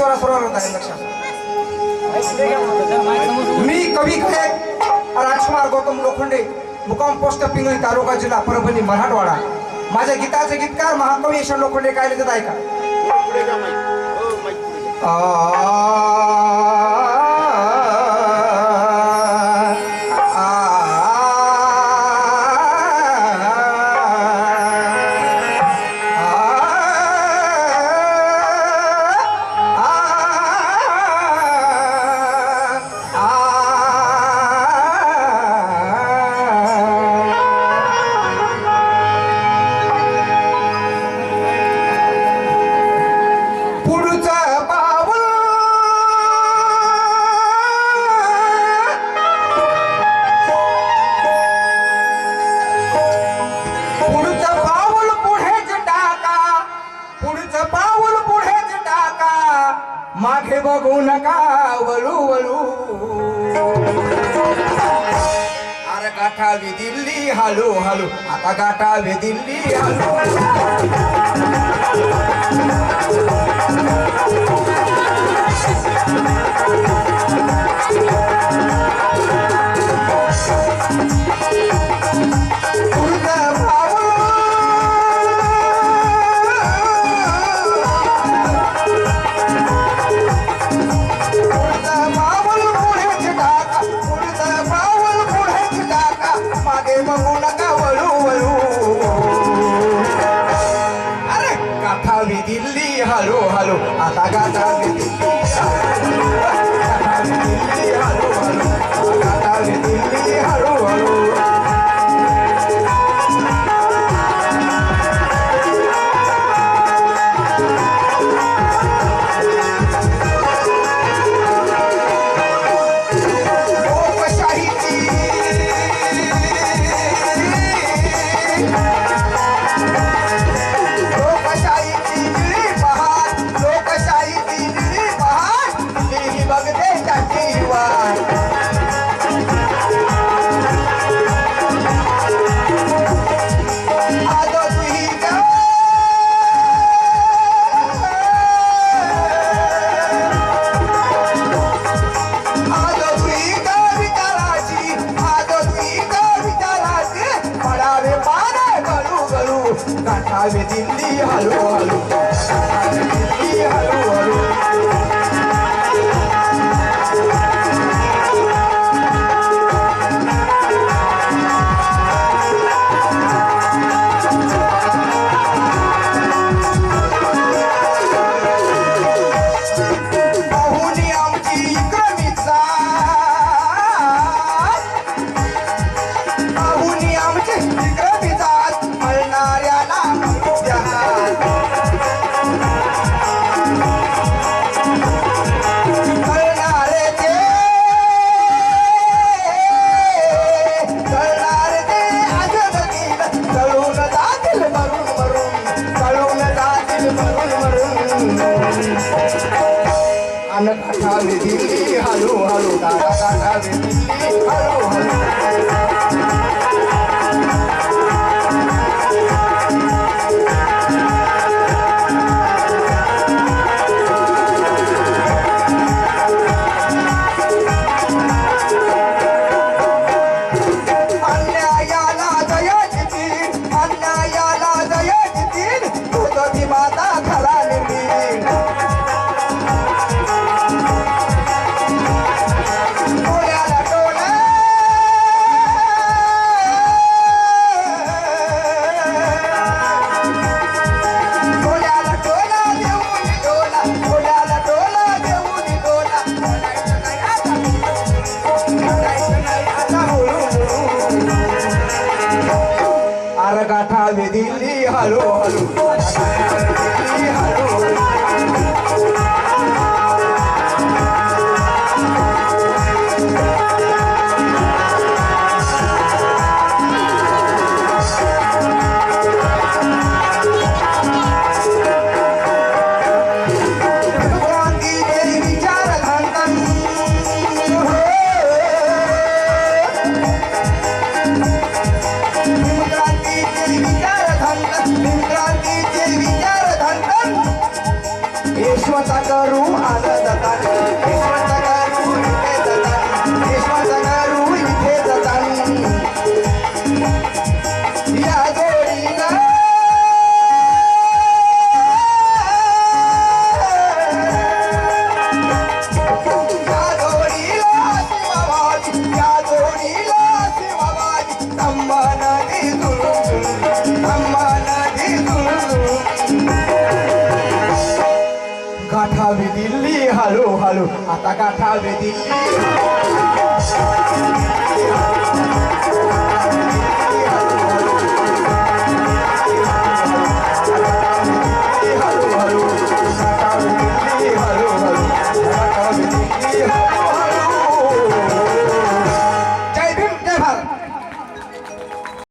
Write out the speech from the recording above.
स्वरासुरावर होत आहे लक्षात. मी कवी खरे राजकुमार गौतम लोखंडे मुकाम पोस्ट पिंगळी तालुका जिल्हा परभणी मराठवाडा. माझ्या गीताचे गीतकार महाकवी यश लोखंडे काय लिहित आहे का मागे बघू नका वळू वळू. अरे गाठा विदिल्ली हालू हालू. आता गाठा विदिल्ली हालू हालू. I'm not a Hello, hello, da da da da da da da Delhi হালো হালো হালো विश्वाचा करू आनंद Ataka తావేది